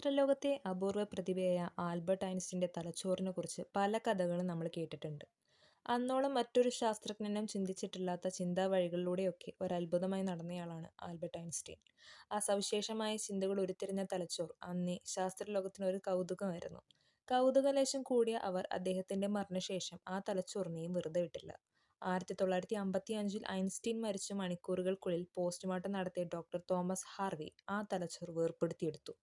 ശാസ്ത്രലോകത്തെ അപൂർവ പ്രതിഭയായ ആൽബർട്ട് ഐൻസ്റ്റിന്റെ തലച്ചോറിനെ കുറിച്ച് പല കഥകളും നമ്മൾ കേട്ടിട്ടുണ്ട്. അന്നോളം മറ്റൊരു ശാസ്ത്രജ്ഞനും ചിന്തിച്ചിട്ടില്ലാത്ത ചിന്താ വഴികളിലൂടെയൊക്കെ ഒരത്ഭുതമായി നടന്നയാളാണ് ആൽബർട്ട് ഐൻസ്റ്റീൻ. ആ സവിശേഷമായ ചിന്തകൾ ഉരുത്തിരിഞ്ഞ തലച്ചോർ അന്നേ ശാസ്ത്രലോകത്തിന് ഒരു കൗതുകമായിരുന്നു. കൗതുകലേശം കൂടിയ അവർ അദ്ദേഹത്തിന്റെ മരണശേഷം ആ തലച്ചോറിനെയും വെറുതെ വിട്ടില്ല. ആയിരത്തി തൊള്ളായിരത്തി അമ്പത്തി അഞ്ചിൽ ഐൻസ്റ്റീൻ മരിച്ച മണിക്കൂറുകൾക്കുള്ളിൽ പോസ്റ്റ്മോർട്ടം നടത്തിയ ഡോക്ടർ തോമസ് ഹാർവി ആ തലച്ചോർ വേർപ്പെടുത്തിയെടുത്തു.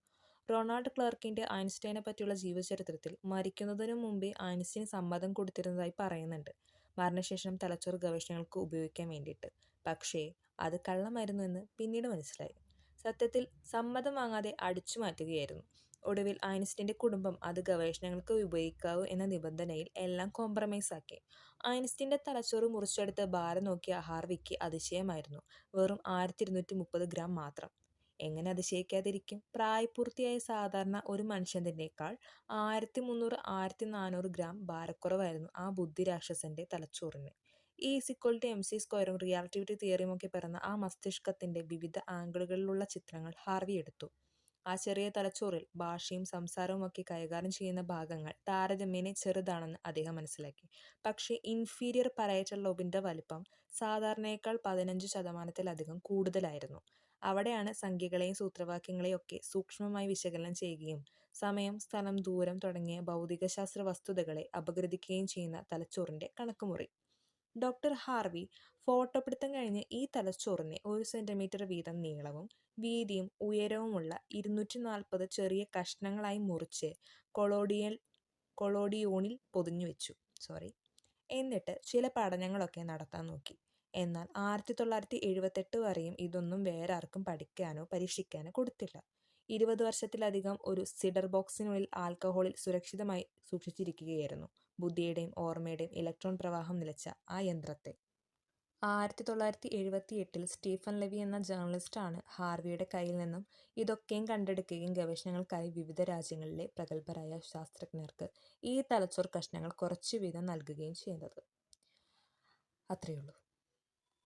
റൊണാൾഡ് ക്ലർക്കിന്റെ ഐൻസ്റ്റൈനെ പറ്റിയുള്ള ജീവചരിത്രത്തിൽ മരിക്കുന്നതിനു മുമ്പേ ഐൻസ്റ്റൈൻ സമ്മതം കൊടുത്തിരുന്നതായി പറയുന്നുണ്ട്. മരണശേഷം തലച്ചോറ് ഗവേഷണങ്ങൾക്ക് ഉപയോഗിക്കാൻ വേണ്ടിയിട്ട്. പക്ഷേ അത് കള്ളമായിരുന്നു എന്ന് പിന്നീട് മനസ്സിലായി. സത്യത്തിൽ സമ്മതം വാങ്ങാതെ അടിച്ചു മാറ്റുകയായിരുന്നു. ഒടുവിൽ ഐൻസ്റ്റീന്റെ കുടുംബം അത് ഗവേഷണങ്ങൾക്ക് ഉപയോഗിക്കാവൂ എന്ന നിബന്ധനയിൽ എല്ലാം കോംപ്രമൈസ് ആക്കി. ഐൻസ്റ്റീന്റെ തലച്ചോറ് മുറിച്ചെടുത്ത് ഭാരം നോക്കിയ ഹാർവിക്ക് അതിശയമായിരുന്നു. വെറും ആയിരത്തി ഗ്രാം മാത്രം. എങ്ങനെ അതിശയിക്കാതിരിക്കും? പ്രായപൂർത്തിയായ സാധാരണ ഒരു മനുഷ്യന്റെക്കാൾ ആയിരത്തി മുന്നൂറ് ആയിരത്തി നാനൂറ് ഗ്രാം ഭാരക്കുറവായിരുന്നു ആ ബുദ്ധി ബുദ്ധിരാക്ഷസന്റെ തലച്ചോറിന്. ഈ ഈസ് എം സി സ്ക്വയറും റിയാലിറ്റിവിറ്റി തിയറിയും ഒക്കെ പിറന്ന ആ മസ്തിഷ്കത്തിന്റെ വിവിധ ആംഗിളുകളിലുള്ള ചിത്രങ്ങൾ ഹാർവി എടുത്തു. ആ ചെറിയ തലച്ചോറിൽ ഭാഷയും സംസാരവും ഒക്കെ കൈകാര്യം ചെയ്യുന്ന ഭാഗങ്ങൾ താരതമ്യേന ചെറുതാണെന്ന് അദ്ദേഹം മനസ്സിലാക്കി. പക്ഷേ ഇൻഫീരിയർ പരയറ്റൽ ലോബിന്റെ വലിപ്പം സാധാരണയേക്കാൾ പതിനഞ്ച് ശതമാനത്തിലധികം കൂടുതലായിരുന്നു. അവിടെയാണ് സംഖ്യകളെയും സൂത്രവാക്യങ്ങളെയും ഒക്കെ സൂക്ഷ്മമായി വിശകലനം ചെയ്യുകയും സമയം സ്ഥലം ദൂരം തുടങ്ങിയ ഭൗതികശാസ്ത്ര വസ്തുതകളെ അപഗ്രഥിക്കുകയും ചെയ്യുന്ന തലച്ചോറിന്റെ കണക്കുമുറി. ഡോക്ടർ ഹാർവി ഫോട്ടോപിടുത്തം കഴിഞ്ഞ് ഈ തലച്ചോറിനെ ഒരു സെന്റിമീറ്റർ വീതം നീളവും വീതിയും ഉയരവുമുള്ള ഇരുന്നൂറ്റി നാൽപ്പത് ചെറിയ കഷ്ണങ്ങളായി മുറിച്ച് കൊളോഡിയൽ കൊളോഡിയോണിൽ പൊതിഞ്ഞു വെച്ചു. സോറി. എന്നിട്ട് ചില പഠനങ്ങളൊക്കെ നടത്താൻ നോക്കി. എന്നാൽ ആയിരത്തി തൊള്ളായിരത്തി എഴുപത്തെട്ട് വരെയും ഇതൊന്നും വേറെ ആർക്കും പഠിക്കാനോ പരീക്ഷിക്കാനോ കൊടുത്തില്ല. ഇരുപത് വർഷത്തിലധികം ഒരു സിഡർ ബോക്സിനുള്ളിൽ ആൽക്കഹോളിൽ സുരക്ഷിതമായി സൂക്ഷിച്ചിരിക്കുകയായിരുന്നു. ബുദ്ധിയുടെയും ഓർമ്മയുടെയും ഇലക്ട്രോൺ പ്രവാഹം നിലച്ച ആ യന്ത്രത്തെ. ആയിരത്തി തൊള്ളായിരത്തി എഴുപത്തി എട്ടിൽ സ്റ്റീഫൻ ലെവി എന്ന ജേർണലിസ്റ്റാണ് ഹാർവിയുടെ കയ്യിൽ നിന്നും ഇതൊക്കെയും കണ്ടെടുക്കുകയും ഗവേഷണങ്ങൾക്കായി വിവിധ രാജ്യങ്ങളിലെ പ്രഗത്ഭരായ ശാസ്ത്രജ്ഞർക്ക് ഈ തലച്ചോർ കഷ്ണങ്ങൾ കുറച്ചു വീതം നൽകുകയും ചെയ്യുന്നത് അത്രയേ ഉള്ളൂ.